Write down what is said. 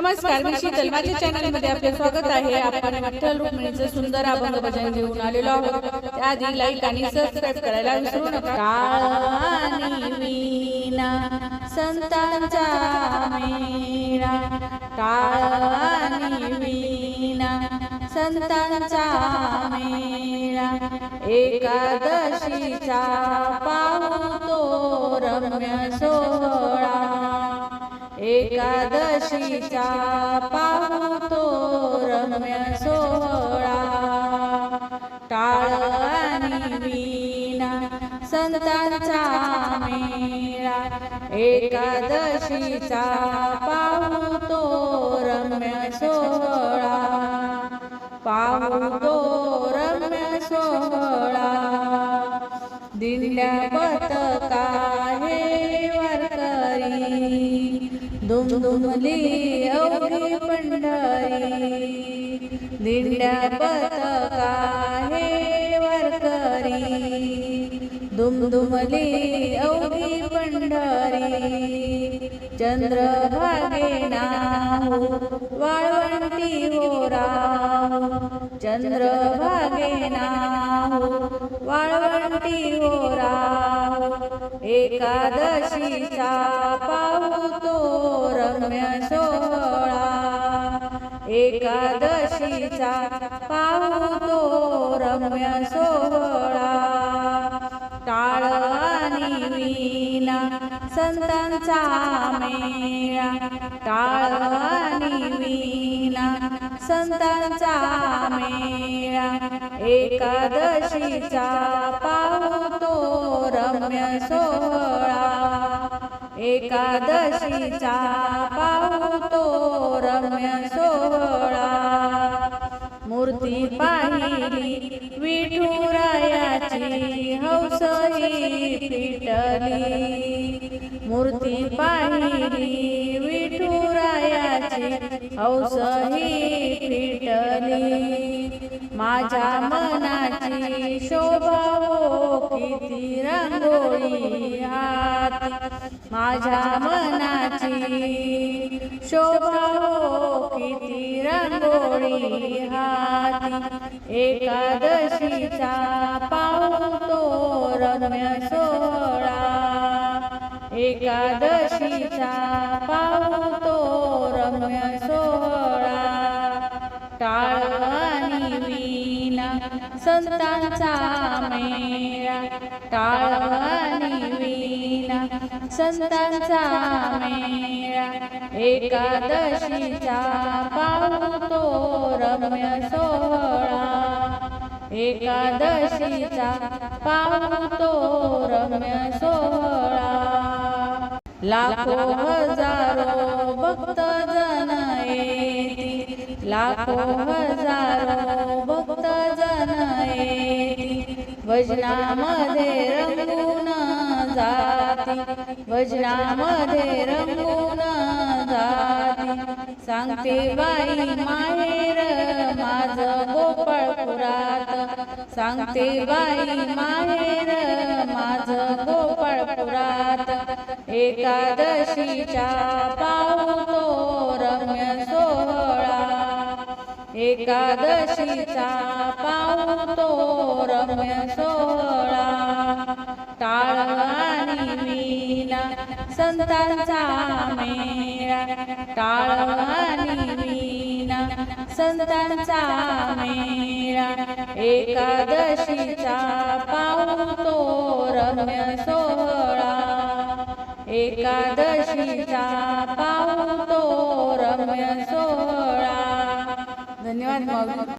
नमस्कार मी शीतल माझ्या चॅनलमध्ये आपले स्वागत आहे. आपण विठ्ठल रुक्मिणीचं सुंदर अभंग भजन घेऊन आलेलो आहोत त्याआधी लाईक आणि सबस्क्राईब करायला विसरू नका. संतांचा मेळा. काळानी वीणा संतांचा मेळा. एकादशीचा पाहतो एकादशीचा पाहतो रम्य सोहळा. टाळ आणि वीणा संतांचा मेळा. एकादशीचा पाहतो रम्य सोहळा. पाहतो रम्य सोहळा. दिल्या पत दुम दुमली पंढरी दिंड्या पतका हे वारकरी. दुमदुमली अवघे पंढरी चंद्रभागे नाव वाळवंटी हो राव चंद्रभागे नाव वाळवंटी हो राव एकादशीचा पाहतो रम्य सोहळा एकादशीचा पाहतो रम्य सोहळा. टाळ आणि वीणा संतांचा मेळा. टाळ आणि वीणा संतांचा मेळा. एकादशीचा पाहतो रम्य सोहळा. एकादशीचा पाहतो रम्य सोहळा. मूर्ती पाहिली विठुरायाची हौसही पिटली. मूर्ती पाहिली विठुरायाची हौसही पिटली. माझ्या मनाची शोभा किती रंगोळी हात माझ्या मनाची शोभा किती रंगोळी हात एकादशीचा पाहतो रम्य सोळा एकादशीचा पाहतो रम्य संतांचा मेळा टाळ विना संतांचा मेळा एकादशीचा पाहतो रम्य सोहळा. एकादशीचा पाहतो रम्य सोहळा. लाखो हजारो भक्त जन येती लाखो हजारो भजनामध्ये रंगून जाती. भजनामध्ये रंगून जाती. सांगते बाई माहेर माझ गोपाळपुरात सांगते बाई माहेर माझ गोपाळपुरात एकादशीच्या पाहतो एकादशीचा पावतो रम्य सोहळा. टाळ आणि वीणा संतांचा मेळा. टाळ आणि वीणा संतांचा मेळा. एकादशीचा पावतो रम्य सोहळा. एकादशीचा पावतो रम्य सोहळा. धन्यवाद मग